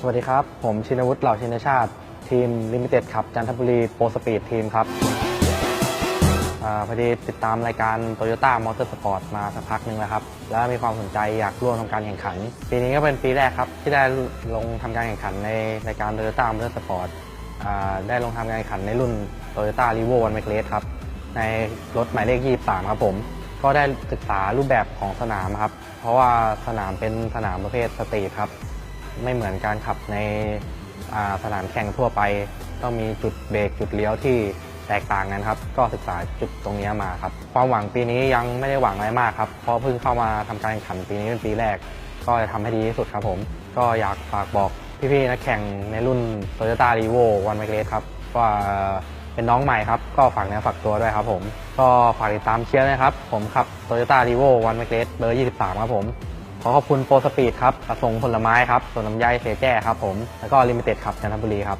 สวัสดีครับ ผมชินวุฒิเหล่าชินชาติ ทีมลิมิเต็ดครับจันทบุรีโปรสปีดทีมครับอพอดีติดตามรายการ Toyota Motorsport มาสักพักหนึ่งแล้วครับ แล้วมีความสนใจอยากร่วมทำการแข่งขัน ปีนี้ก็เป็นปีแรกครับ ที่ได้ลงทำการแข่งขันในรายการ Toyota Motorsport อ่าได้ลงทำการแข่งขันในรุ่น Toyota r e v o 1 m a c r a c e ครับ ในรถหมายเลข 23 ครับผม ก็ได้ศึกษารูปแบบของสนามครับ เพราะว่าสนามเป็นสนามประเภทสตรีทครับ ไม่เหมือนการขับในสนามแข่งทั่วไป ต้องมีจุดเบรกจุดเลี้ยวที่แตกต่างกันครับ ก็ศึกษาจุดตรงนี้มาครับ ความหวังปีนี้ยังไม่ได้หวังอะไรมากครับ เพราะเพิ่งเข้ามาทำการแข่งขันปีนี้เป็นปีแรก ก็จะทำให้ดีที่สุดครับผม ก็อยากฝากบอกพี่ๆนักแข่งในรุ่น Toyota r e v o 1 m a c r a c e ครับว่า เป็นน้องใหม่ครับ ก็ฝากเนื้อฝากตัวด้วยครับผม ก็ฝากติดตามเชียร์นะครับ ผมขับ Toyota r e v o วันเมกเลสเบอร์ 23 ครับผม ขอขอบคุณโปรสปีดครับกระสงผลไม้ครับส่วนลำไยเสแจ้ครับผม แล้วก็ลิมิเต็ดครับจันทบุรีครับ